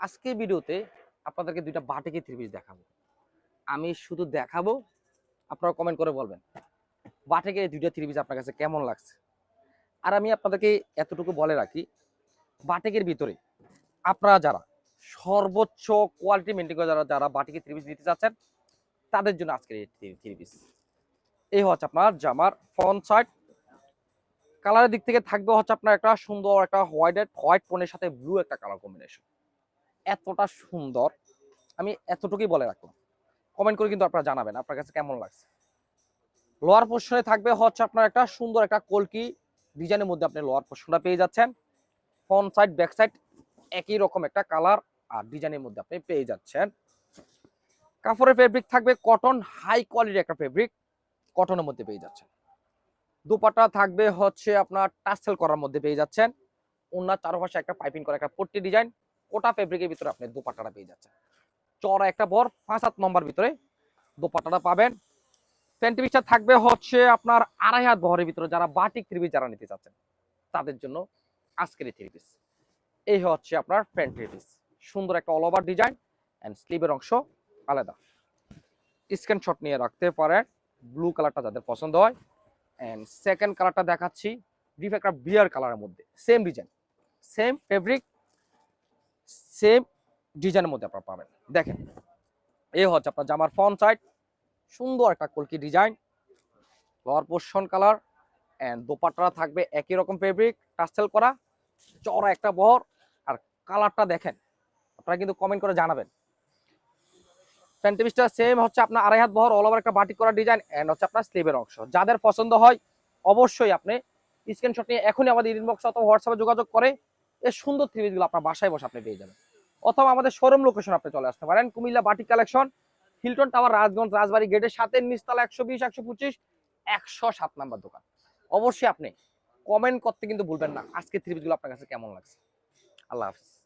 আজকে ভিডিওতে আপনাদেরকে দুইটা বাটিকে থ্রি পিস দেখাবো। আমি শুধু দেখাবো আপনারা কমেন্ট করে বলবেন, বাটিকে দুইটা থ্রি পিস আপনার কাছে কেমন লাগছে? আর আমি আপনাদেরকে এতটুকু বলে রাখি, বাটিকের ভিতরে আপনারা যারা সর্বোচ্চ কোয়ালিটি মেনটেন করে যারা যারা বাটিকে থ্রি পিস নিতে চাচ্ছেন, তাদের জন্য আজকের এই থ্রি পিস এই হচ্ছে আপনার জামার ফ্রন্ট সাইড কালারের দিক থেকে থাকবে হচ্ছে আপনার একটা সুন্দর একটা হোয়াইট হোয়াইট টোনের সাথে ব্লু একটা কালার কম্বিনেশন এতটা সুন্দর, আমি এতটুকুই বলে রাখলাম কমেন্ট করে কিন্তু আপনারা জানাবেন আপনার কাছে কেমন লাগছে। লোয়ার পোর্শনে থাকবে হচ্ছে আপনার একটা সুন্দর একটা কলকি ডিজাইনের মধ্যে আপনি লোয়ার পোর্শনটা পেয়ে যাচ্ছেন। ফ্রন্ট সাইড ব্যাক সাইড একই রকম একটা কালার আর ডিজাইনের মধ্যে আপনি পেয়ে যাচ্ছেন। কাপড়ের ফেব্রিক থাকবে কটন হাই কোয়ালিটির একটা ফেব্রিক কটনের মধ্যে পেয়ে যাচ্ছেন। দুপাটা থাকবে হচ্ছে আপনার টাসেল করার মধ্যে পেয়ে যাচ্ছেন। ওনার চারপাশে একটা পাইপিং করা একটা পট্টি ডিজাইন ওটা ফেব্রিকের ভিতরে আপনি দুপাটাটা পেয়ে যাচ্ছেন। চড়া একটা বর, পাঁচ সাত নম্বর ভিতরে দুপাটাটা পাবেন। প্যান্টি থাকবে হচ্ছে আপনার আড়াই হাত বহরের ভিতরে যারা বাটিক থ্রি পিস যারা নিতে চাচ্ছেন, তাদের জন্য আজকের এই থ্রি পিস এই হচ্ছে আপনার প্যান্ট থ্রি পিস সুন্দর একটা অল ওভার ডিজাইন অ্যান্ড স্লিভের অংশ আলাদা। স্ক্রিনশট নিয়ে রাখতে পারেন। ব্লু কালারটা যাদের পছন্দ হয়। অ্যান্ড সেকেন্ড কালারটা দেখাচ্ছি। ডিপ একটা বিয়ার কালারের মধ্যে। Same design same fabric same ডিজাইনের মধ্যে আপনারা পাবেন। দেখেন এই হচ্ছে আপনার জামার ফ্রন্ট সাইড সুন্দর একটা কলকি design lower portion colour and dupatta থাকবে একই রকম ফেব্রিক টাসেল করা, চড়া একটা বহর আর কালারটা দেখেন, আপনারা কিন্তু কমেন্ট করে জানাবেন। প্যান্টিপিসটা সেম হচ্ছে আপনার আড়াই হাত বহর অল ওভার একটা বাটিক করা ডিজাইন এন্ড হচ্ছে আপনার স্লিভের অংশ। যাদের পছন্দ হয়, অবশ্যই আপনি স্ক্রিনশট নিয়ে এখনই আমাদের ইনবক্স অথবা হোয়াটসঅ্যাপে যোগাযোগ করে, এই সুন্দর থ্রি পিসগুলো আপনার বাসায় বসে আপনি পেয়ে যাবেন। অথবা আমাদের শোরুম লোকেশন আপনি চলে আসতে পারেন। কুমিল্লা বাটি collection Hilton tower Rajganj Rajbari গেটের সাথে নিচতলা একশো বিশ, একশো পঁচিশ, একশো সাত নাম্বার দোকান। অবশ্যই আপনি কমেন্ট করতে কিন্তু ভুলবেন না। আজকে থ্রি পিসগুলো আপনার কাছে কেমন লাগছে? আল্লাহ হাফিজ।